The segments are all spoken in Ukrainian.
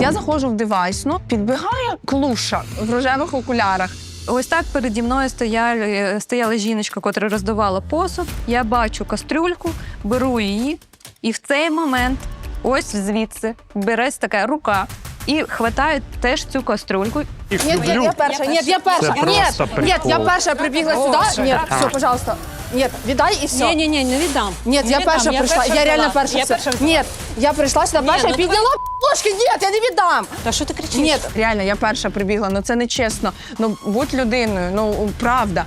Я заходжу в девайсну, підбігає клуша в рожевих окулярах. Ось так переді мною стояли, стояла жіночка, котра роздавала посуд. Я бачу кастрюльку, беру її, і в цей момент ось звідси береться така рука і хватає теж цю кастрюльку. Нет, нет, я перша. Нет, я перша. Це Нет, просто нет, я прикол. перша прибігла сюди. Нет, все, пожалуйста. Нет, віддай і все. Ні, ні, ні, не віддам. Нет, я віддам. перша прийшла. Я реально перша. Я все. Нет, я прийшла сюди перша ну і підняла ложки. Нет, я не віддам. Та що ти кричиш? Нет, Реально, я перша прибігла, ну це не чесно. Ну будь людиною, ну правда.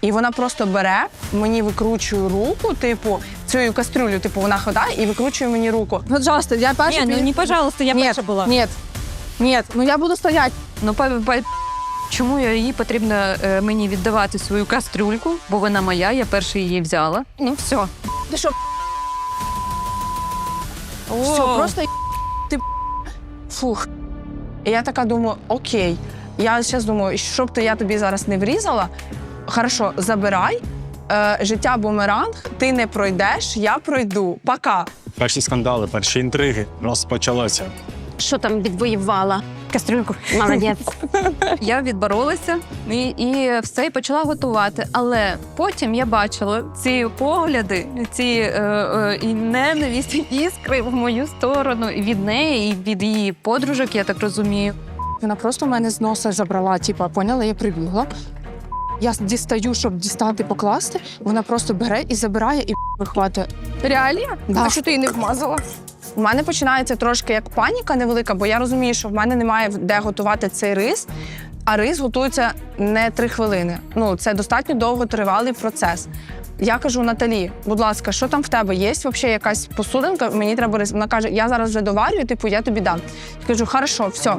І вона просто бере, мені викручує руку, типу, цю кастрюлю, типу, вона хватає і викручує мені руку. пожалуйста, я перша. Ні, ну не пожалуйста, я перша була. Нет, нет, ну я буду стоять. Ну, па- чому я їй потрібно е, мені віддавати свою кастрюльку, бо вона моя, я перша її взяла. Ну все. Ти що, О, Все, просто ти фух. І я така думаю, окей. Я зараз думаю, щоб то я тобі зараз не врізала. Хорошо, забирай. Е, життя бумеранг, ти не пройдеш, я пройду. Пока. Перші скандали, перші інтриги розпочалося. Що там відвоювала? Кастрюльку. Молодець. Я відборолася і, і все і почала готувати. Але потім я бачила ці погляди, ці е, е, і ненависть, і іскри в мою сторону і від неї, і від її подружок, я так розумію. Вона просто в мене з носа забрала, типа, поняла, я прибігла. Я дістаю, щоб дістати, покласти. Вона просто бере і забирає і вихватує. Реально? Да. А що ти її не вмазала? У мене починається трошки як паніка невелика, бо я розумію, що в мене немає де готувати цей рис, а рис готується не три хвилини. Ну, це достатньо довго тривалий процес. Я кажу Наталі, будь ласка, що там в тебе? Є взагалі якась посудинка? Мені треба рис. Вона каже, я зараз вже доварюю, типу, я тобі дам. Я кажу, хорошо, все.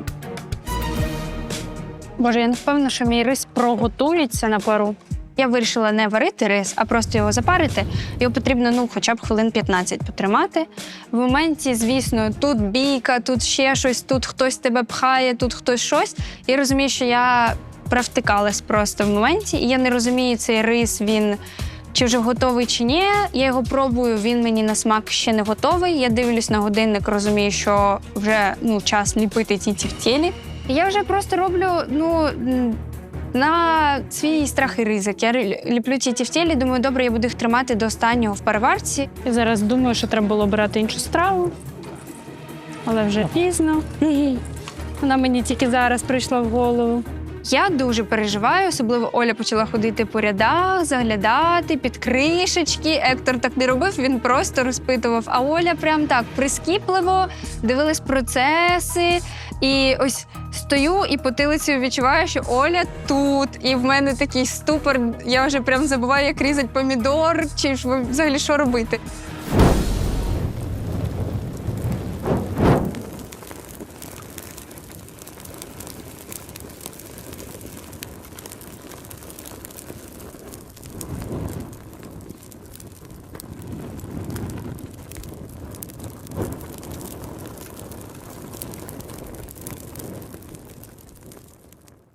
Боже, я не впевнена, що мій рис проготується на пару. Я вирішила не варити рис, а просто його запарити. Його потрібно ну, хоча б хвилин 15 потримати. В моменті, звісно, тут бійка, тут ще щось, тут хтось тебе пхає, тут хтось щось. Я розумію, що я провтикалась просто в моменті, і я не розумію, цей рис він. Чи вже готовий чи ні, я його пробую, він мені на смак ще не готовий. Я дивлюсь на годинник, розумію, що вже ну, час ліпити ті тівтєлі. І Я вже просто роблю ну, на свій страх і ризик. Я ліплю ті тівтєлі, думаю, добре, я буду їх тримати до останнього в переварці. Я зараз думаю, що треба було брати іншу страву, але вже пізно. Вона мені тільки зараз прийшла в голову. Я дуже переживаю, особливо Оля почала ходити по рядах, заглядати під кришечки. Ектор так не робив, він просто розпитував. А Оля прям так прискіпливо дивилась процеси. І ось стою і потилицею відчуваю, що Оля тут. І в мене такий ступор. Я вже прям забуваю, як різати помідор, чи ж взагалі що робити.